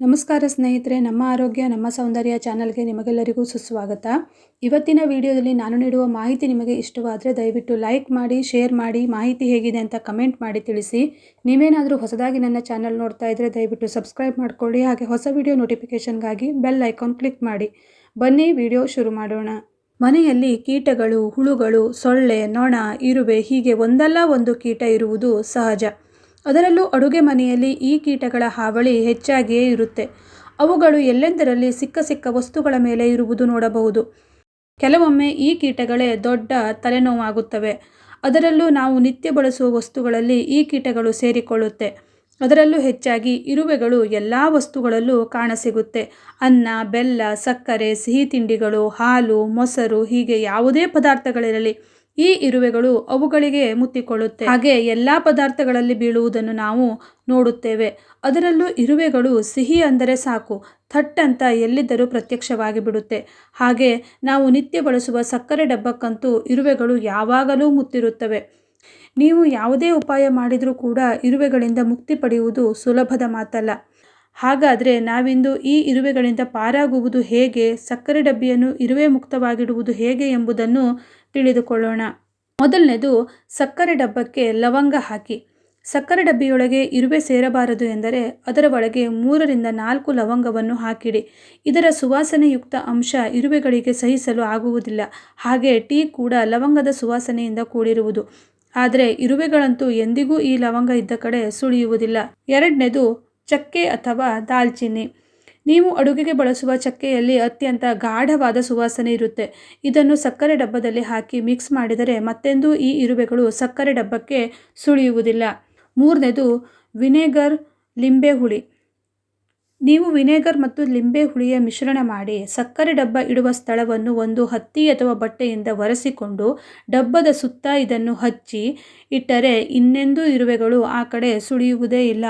ನಮಸ್ಕಾರ ಸ್ನೇಹಿತರೆ, ನಮ್ಮ ಆರೋಗ್ಯ, ನಮ್ಮ ಸೌಂದರ್ಯ ಚಾನಲ್ಗೆ ನಿಮಗೆಲ್ಲರಿಗೂ ಸುಸ್ವಾಗತ. ಇವತ್ತಿನ ವಿಡಿಯೋದಲ್ಲಿ ನಾನು ನೀಡುವ ಮಾಹಿತಿ ನಿಮಗೆ ಇಷ್ಟವಾದರೆ ದಯವಿಟ್ಟು ಲೈಕ್ ಮಾಡಿ, ಶೇರ್ ಮಾಡಿ, ಮಾಹಿತಿ ಹೇಗಿದೆ ಅಂತ ಕಮೆಂಟ್ ಮಾಡಿ ತಿಳಿಸಿ. ನೀವೇನಾದರೂ ಹೊಸದಾಗಿ ನನ್ನ ಚಾನಲ್ ನೋಡ್ತಾ ಇದ್ದರೆ ದಯವಿಟ್ಟು ಸಬ್ಸ್ಕ್ರೈಬ್ ಮಾಡಿಕೊಳ್ಳಿ, ಹಾಗೆ ಹೊಸ ವಿಡಿಯೋ ನೋಟಿಫಿಕೇಷನ್ಗಾಗಿ ಬೆಲ್ ಐಕಾನ್ ಕ್ಲಿಕ್ ಮಾಡಿ. ಬನ್ನಿ, ವಿಡಿಯೋ ಶುರು ಮಾಡೋಣ. ಮನೆಯಲ್ಲಿ ಕೀಟಗಳು, ಹುಳುಗಳು, ಸೊಳ್ಳೆ, ನೊಣ, ಇರುವೆ ಹೀಗೆ ಒಂದಲ್ಲ ಒಂದು ಕೀಟ ಇರುವುದು ಸಹಜ. ಅದರಲ್ಲೂ ಅಡುಗೆ ಮನೆಯಲ್ಲಿ ಈ ಕೀಟಗಳ ಹಾವಳಿ ಹೆಚ್ಚಾಗಿಯೇ ಇರುತ್ತೆ. ಅವುಗಳು ಎಲ್ಲೆಂದರಲ್ಲಿ ಸಿಕ್ಕ ಸಿಕ್ಕ ವಸ್ತುಗಳ ಮೇಲೆ ಇರುವುದು ನೋಡಬಹುದು. ಕೆಲವೊಮ್ಮೆ ಈ ಕೀಟಗಳೇ ದೊಡ್ಡ ತಲೆನೋವಾಗುತ್ತವೆ. ಅದರಲ್ಲೂ ನಾವು ನಿತ್ಯ ಬಳಸುವ ವಸ್ತುಗಳಲ್ಲಿ ಈ ಕೀಟಗಳು ಸೇರಿಕೊಳ್ಳುತ್ತೆ. ಅದರಲ್ಲೂ ಹೆಚ್ಚಾಗಿ ಇರುವೆಗಳು ಎಲ್ಲ ವಸ್ತುಗಳಲ್ಲೂ ಕಾಣಸಿಗುತ್ತೆ. ಅನ್ನ, ಬೆಲ್ಲ, ಸಕ್ಕರೆ, ಸಿಹಿ ತಿಂಡಿಗಳು, ಹಾಲು, ಮೊಸರು ಹೀಗೆ ಯಾವುದೇ ಪದಾರ್ಥಗಳಿರಲಿ ಈ ಇರುವೆಗಳು ಅವುಗಳಿಗೆ ಮುತ್ತಿಕೊಳ್ಳುತ್ತೆ. ಹಾಗೆ ಎಲ್ಲ ಪದಾರ್ಥಗಳಲ್ಲಿ ಬೀಳುವುದನ್ನು ನಾವು ನೋಡುತ್ತೇವೆ. ಅದರಲ್ಲೂ ಇರುವೆಗಳು ಸಿಹಿ ಅಂದರೆ ಸಾಕು, ಥಟ್ ಅಂತ ಎಲ್ಲಿದ್ದರೂ ಪ್ರತ್ಯಕ್ಷವಾಗಿ ಬಿಡುತ್ತೆ. ಹಾಗೆ ನಾವು ನಿತ್ಯ ಬಳಸುವ ಸಕ್ಕರೆ ಡಬ್ಬಕ್ಕಂತೂ ಇರುವೆಗಳು ಯಾವಾಗಲೂ ಮುತ್ತಿರುತ್ತವೆ. ನೀವು ಯಾವುದೇ ಉಪಾಯ ಮಾಡಿದರೂ ಕೂಡ ಇರುವೆಗಳಿಂದ ಮುಕ್ತಿ ಪಡೆಯುವುದು ಸುಲಭದ ಮಾತಲ್ಲ. ಹಾಗಾದರೆ ನಾವಿಂದು ಈ ಇರುವೆಗಳಿಂದ ಪಾರಾಗುವುದು ಹೇಗೆ? ಸಕ್ಕರೆ ಡಬ್ಬಿಯನ್ನು ಇರುವೆ ಮುಕ್ತವಾಗಿಡುವುದು ಹೇಗೆ ಎಂಬುದನ್ನು ತಿಳಿದುಕೊಳ್ಳೋಣ. ಮೊದಲನೇದು, ಸಕ್ಕರೆ ಡಬ್ಬಕ್ಕೆ ಲವಂಗ ಹಾಕಿ. ಸಕ್ಕರೆ ಡಬ್ಬಿಯೊಳಗೆ ಇರುವೆ ಸೇರಬಾರದು ಎಂದರೆ ಅದರ ಒಳಗೆ ಮೂರರಿಂದ ನಾಲ್ಕು ಲವಂಗವನ್ನು ಹಾಕಿಡಿ. ಇದರ ಸುವಾಸನೆಯುಕ್ತ ಅಂಶ ಇರುವೆಗಳಿಗೆ ಸಹಿಸಲು ಆಗುವುದಿಲ್ಲ. ಹಾಗೆ ಟೀ ಕೂಡ ಲವಂಗದ ಸುವಾಸನೆಯಿಂದ ಕೂಡಿರುವುದು. ಆದರೆ ಇರುವೆಗಳಂತೂ ಎಂದಿಗೂ ಈ ಲವಂಗ ಇದ್ದ ಕಡೆ ಸುಳಿಯುವುದಿಲ್ಲ. ಎರಡನೇದು ಚಕ್ಕೆ ಅಥವಾ ದಾಲ್ಚಿನ್ನಿ. ನೀವು ಅಡುಗೆಗೆ ಬಳಸುವ ಚಕ್ಕೆಯಲ್ಲಿ ಅತ್ಯಂತ ಗಾಢವಾದ ಸುವಾಸನೆ ಇರುತ್ತೆ. ಇದನ್ನು ಸಕ್ಕರೆ ಡಬ್ಬದಲ್ಲಿ ಹಾಕಿ ಮಿಕ್ಸ್ ಮಾಡಿದರೆ ಮತ್ತೆಂದೂ ಈ ಇರುವೆಗಳು ಸಕ್ಕರೆ ಡಬ್ಬಕ್ಕೆ ಸುಳಿಯುವುದಿಲ್ಲ. ಮೂರನೇದು, ವಿನೆಗರ್ ಲಿಂಬೆ ಹುಳಿ. ನೀವು ವಿನೆಗರ್ ಮತ್ತು ಲಿಂಬೆ ಹುಳಿಯ ಮಿಶ್ರಣ ಮಾಡಿ ಸಕ್ಕರೆ ಡಬ್ಬ ಇಡುವ ಸ್ಥಳವನ್ನು ಒಂದು ಹತ್ತಿ ಅಥವಾ ಬಟ್ಟೆಯಿಂದ ಒರೆಸಿಕೊಂಡು ಡಬ್ಬದ ಸುತ್ತ ಇದನ್ನು ಹಚ್ಚಿ ಇಟ್ಟರೆ ಇನ್ನೆಂದೂ ಇರುವೆಗಳು ಆ ಕಡೆ ಸುಳಿಯುವುದೇ ಇಲ್ಲ.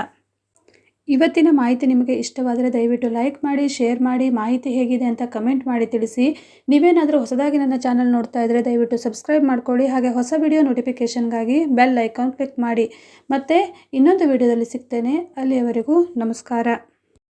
ಇವತ್ತಿನ ಮಾಹಿತಿ ನಿಮಗೆ ಇಷ್ಟವಾದರೆ ದಯವಿಟ್ಟು ಲೈಕ್ ಮಾಡಿ, ಶೇರ್ ಮಾಡಿ, ಮಾಹಿತಿ ಹೇಗಿದೆ ಅಂತ ಕಮೆಂಟ್ ಮಾಡಿ ತಿಳಿಸಿ. ನೀವೇನಾದರೂ ಹೊಸದಾಗಿ ನನ್ನ ಚಾನಲ್ ನೋಡ್ತಾ ಇದ್ದರೆ ದಯವಿಟ್ಟು ಸಬ್ಸ್ಕ್ರೈಬ್ ಮಾಡ್ಕೊಳ್ಳಿ, ಹಾಗೆ ಹೊಸ ವಿಡಿಯೋ ನೋಟಿಫಿಕೇಷನ್ಗಾಗಿ ಬೆಲ್ ಐಕಾನ್ ಕ್ಲಿಕ್ ಮಾಡಿ. ಮತ್ತು ಇನ್ನೊಂದು ವಿಡಿಯೋದಲ್ಲಿ ಸಿಗ್ತೇನೆ. ಅಲ್ಲಿಯವರೆಗೂ ನಮಸ್ಕಾರ.